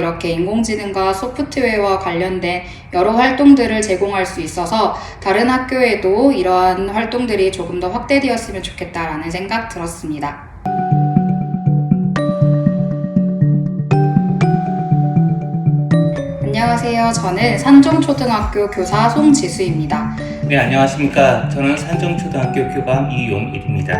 이렇게 인공지능과 소프트웨어와 관련된 여러 활동들을 제공할 수 있어서 다른 학교에도 이러한 활동들이 조금 더 확대되었으면 좋겠다라는 생각 들었습니다. 안녕하세요. 저는 산종초등학교 교사 송지수입니다. 네, 안녕하십니까. 저는 산정초등학교 교감 이용일입니다.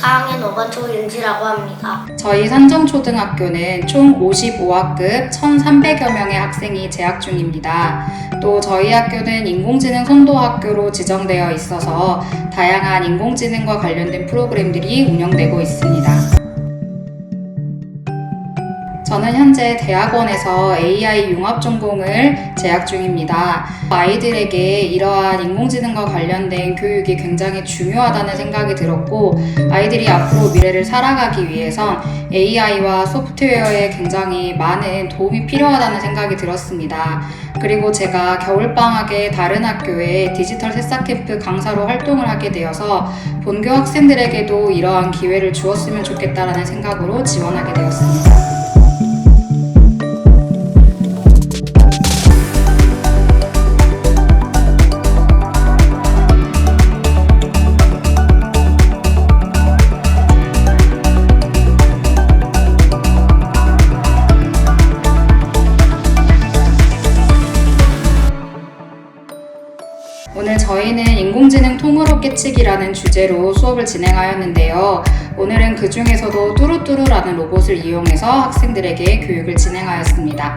4학년 5반 조윤지라고 합니다. 저희 산정초등학교는 총 55학급 1,300여 명의 학생이 재학 중입니다. 또 저희 학교는 인공지능 선도학교로 지정되어 있어서 다양한 인공지능과 관련된 프로그램들이 운영되고 있습니다. 저는 현재 대학원에서 AI 융합 전공을 재학 중입니다. 아이들에게 이러한 인공지능과 관련된 교육이 굉장히 중요하다는 생각이 들었고, 아이들이 앞으로 미래를 살아가기 위해선 AI와 소프트웨어에 굉장히 많은 도움이 필요하다는 생각이 들었습니다. 그리고 제가 겨울방학에 다른 학교에 디지털 새싹 캠프 강사로 활동을 하게 되어서 본교 학생들에게도 이러한 기회를 주었으면 좋겠다라는 생각으로 지원하게 되었습니다. 저희는 인공지능 통으로 깨치기라는 주제로 수업을 진행하였는데요. 오늘은 그 중에서도 뚜루뚜루라는 로봇을 이용해서 학생들에게 교육을 진행하였습니다.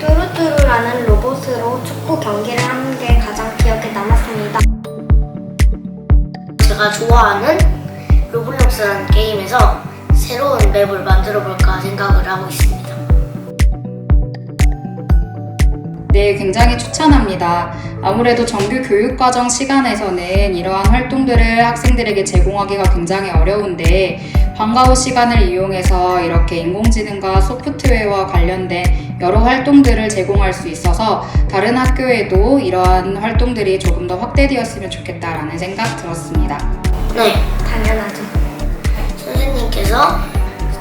뚜루뚜루라는 로봇으로 축구 경기를 하는 게 가장 기억에 남았습니다. 제가 좋아하는 로블록스라는 게임에서 새로운 맵을 만들어 볼까 생각을 하고 있습니다. 네, 굉장히 추천합니다. 아무래도 정규 교육과정 시간에서는 이러한 활동들을 학생들에게 제공하기가 굉장히 어려운데, 방과 후 시간을 이용해서 이렇게 인공지능과 소프트웨어와 관련된 여러 활동들을 제공할 수 있어서 다른 학교에도 이러한 활동들이 조금 더 확대되었으면 좋겠다라는 생각 들었습니다. 네, 당연하죠. 선생님께서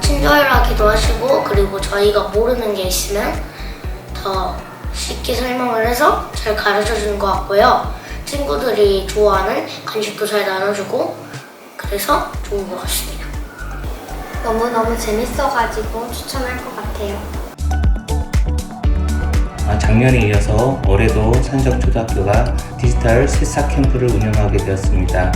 친절하기도 하시고 그리고 저희가 모르는 게 있으면 더 쉽게 설명을 해서 잘 가르쳐 주는 것 같고요. 친구들이 좋아하는 간식도 잘 나눠주고 그래서 좋은 것 같습니다. 너무너무 재밌어가지고 추천할 것 같아요. 아, 작년에 이어서 올해도 산정초등학교가 디지털 새싹 캠프를 운영하게 되었습니다.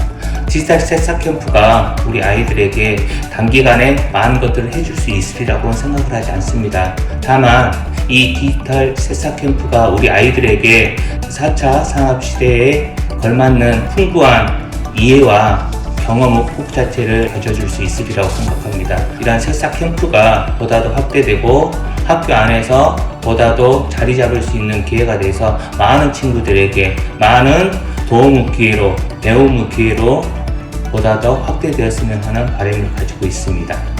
디지털 새싹 캠프가 우리 아이들에게 단기간에 많은 것들을 해줄 수 있으리라고 생각을 하지 않습니다. 다만 이 디지털 새싹 캠프가 우리 아이들에게 4차 산업 시대에 걸맞는 풍부한 이해와 경험 꼭 자체를 가져줄 수 있으리라고 생각합니다. 이러한 새싹 캠프가 보다 더 확대되고 학교 안에서 보다 더 자리 잡을 수 있는 기회가 돼서 많은 친구들에게 많은 도움 기회로 배움 기회로 보다 더 확대되었으면 하는 바람을 가지고 있습니다.